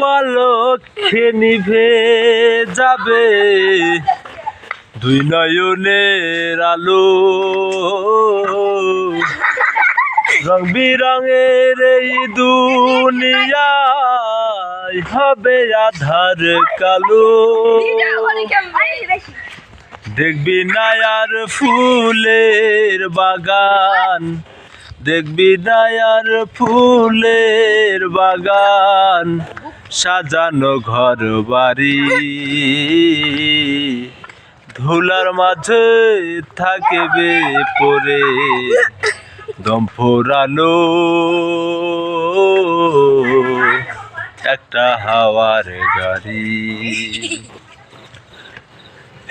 পালক্ষে নিভে যাবে। দুই নয়নের আলো। রং বিরঙের এই দুনিয়ায় হবে আধার কালো। দেখবি নায়ার ফুলের বাগান। দেখবি নায়ার ফুলের বাগান, সাজানো ঘর বাড়ি। ধুলার মাঝে থাকবে পরে দম একটা হাওয়ার গাড়ি।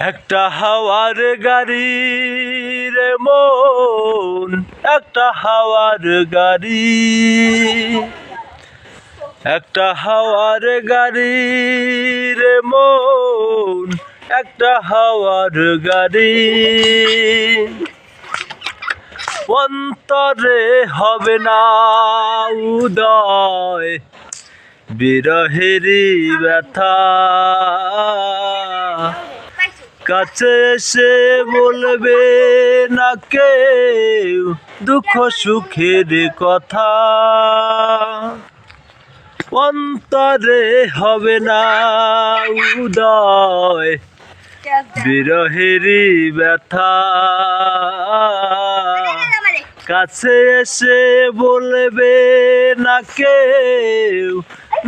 একটা হাওয়ার গাড়ি রে মন একটা হাওয়ার গাড়ি। একটা হাওয়ার গাড়ি রে মন, একটা হাওয়ার গাড়ি। অন্তরে হবে না উদয়, বিরহেরই ব্যথা। কাছে এসে বলবে না কেউ দুঃখ সুখের কথা। অন্তরে হবে না উদয় বিরহেরই ব্যথা। কাছে এসে বলবে না কেউ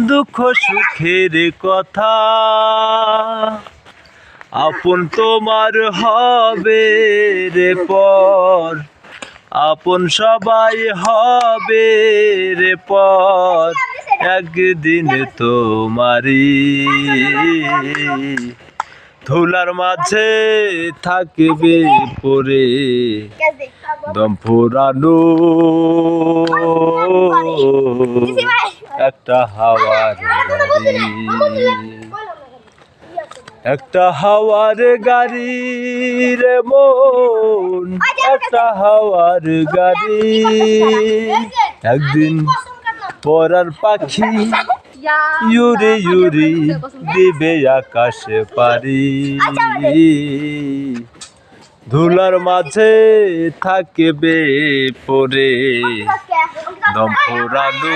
দুঃখ সুখের কথা। আপন তোমার হবে রে পর। আপন সবাই হবে রে পর। একদিন তোমারি ধুলার মাঝে থাকবে পরে। দম ফোরানো একটা হাওয়ার একটা হাওয়ার গাড়ি রে মন একটা হাওয়ার গাড়ি একদিন পরার পাখি ইউরি ইউরি দিবে আকাশে পারি ধুলার মাঝে থাকবে পরে দম ফোরানো